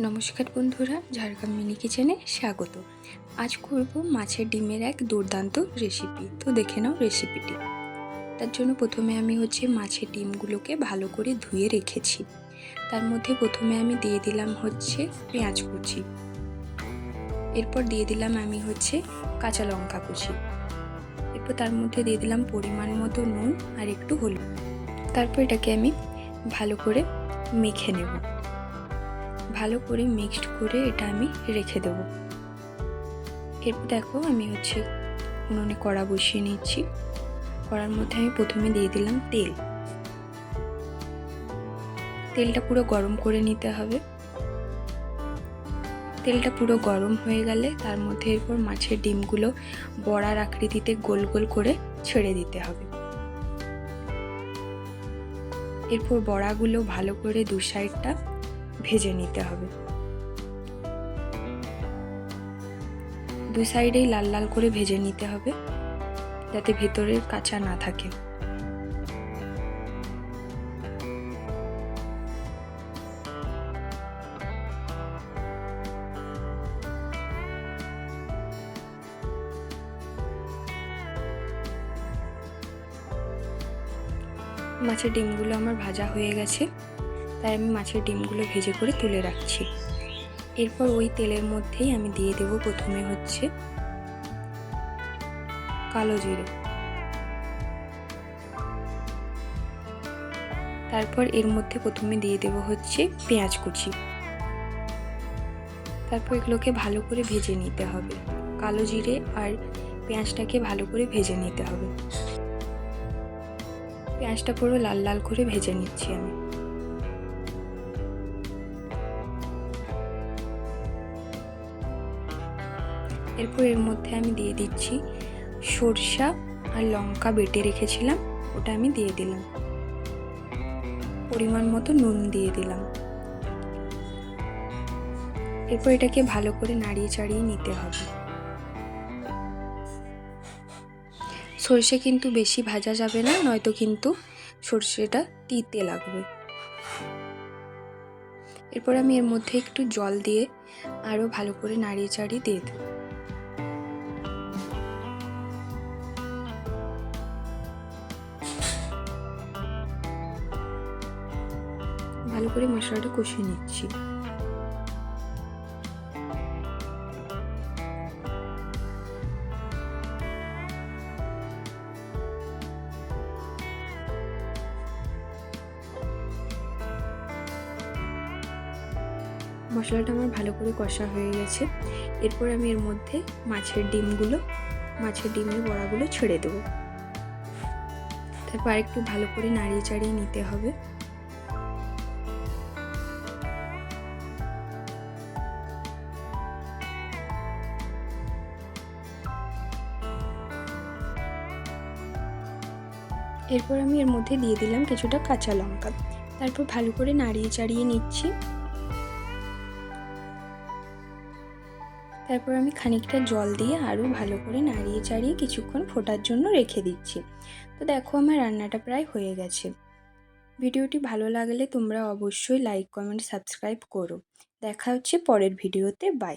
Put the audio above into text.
নমস্কার বন্ধুরা, ঝাড়গ্রাম মিনি কিচেনে স্বাগত। আজ করব মাছের ডিমের এক দুর্দান্ত রেসিপি তো দেখে নাও রেসিপিটি তার জন্য প্রথমে আমি হচ্ছে মাছের ডিমগুলোকে ভালো করে ধুয়ে রেখেছি। তার মধ্যে প্রথমে আমি দিয়ে দিলাম হচ্ছে পেঁয়াজ কুচি। এরপর দিয়ে দিলাম আমি হচ্ছে কাঁচা লঙ্কা কুচি। এরপর তার মধ্যে দিয়ে দিলাম পরিমাণ মতো নুন আর একটু হলুদ। তারপর এটাকে আমি ভালো করে মেখে নেব। ভালো করে মিক্সড করে এটা আমি রেখে দেবো। এরপর দেখো আমি হচ্ছে উনুনে কড়া বসিয়ে নিচ্ছি। কড়ার মধ্যে আমি প্রথমে দিয়ে দিলাম তেল। তেলটা পুরো গরম করে নিতে হবে। তেলটা পুরো গরম হয়ে গেলে তার মধ্যে এরপর মাছের ডিমগুলো বড়ার আকৃতিতে গোল গোল করে ছেড়ে দিতে হবে। এরপর বড়াগুলো ভালো করে দু সাইডটা ভেজে নিতে হবে। দুই সাইডেই লাল লাল করে ভেজে নিতে হবে, যাতে ভেতরের কাঁচা না থাকে। মাছের ডিমগুলো আমার ভাজা হয়ে গেছে। তাই আমি মাছের ডিমগুলো ভেজে করে তুলে রাখছি। এরপর ওই তেলের মধ্যেই আমি দিয়ে দেব প্রথমে হচ্ছে কালো জিরে। তারপর এর মধ্যে প্রথমে দিয়ে দেব হচ্ছে পেঁয়াজ কুচি। তারপর এগুলোকে ভালো করে ভেজে নিতে হবে। কালো জিরে আর পেঁয়াজটাকে ভালো করে ভেজে নিতে হবে। পেঁয়াজটা পুরো লাল লাল করে ভেজে নিচ্ছি আমি। এরপর এর মধ্যে আমি দিয়ে দিচ্ছি সরষা আর লঙ্কা বেটে রেখেছিলাম, ওটা আমি দিয়ে দিলাম। পরিমাণ মতো নুন দিয়ে দিলাম। এরপর এটাকে ভালো করে নাড়িয়ে চাড়িয়ে নিতে হবে। সর্ষে কিন্তু বেশি ভাজা যাবে না, নয়তো কিন্তু সর্ষেটা তিতে লাগবে। এরপর আমি এর মধ্যে একটু জল দিয়ে আরও ভালো করে নাড়িয়ে চাড়িয়ে দিয়ে দেবো ভালো করে মশলাটা কষিয়ে নিচ্ছি। মশলাটা আমার ভালো করে কষা হয়ে গেছে। এরপর আমি এর মধ্যে মাছের ডিমগুলো, মাছের ডিমের বড়াগুলো ছেড়ে দেবো। তারপর একটু ভালো করে নাড়িয়ে চাড়িয়ে নিতে হবে। এরপর আমি এর মধ্যে দিয়ে দিলাম কিছুটা কাঁচা লঙ্কা। তারপর ভালো করে নাড়িয়ে চাড়িয়ে নিচ্ছি। তারপর আমি খানিকটা জল দিয়ে আরও ভালো করে নাড়িয়ে চাড়িয়ে কিছুক্ষণ ফোটার জন্য রেখে দিচ্ছি। তো দেখো আমার রান্নাটা প্রায় হয়ে গেছে। ভিডিওটি ভালো লাগলে তোমরা অবশ্যই লাইক, কমেন্ট, সাবস্ক্রাইব করো। দেখা হচ্ছে পরের ভিডিওতে। বাই।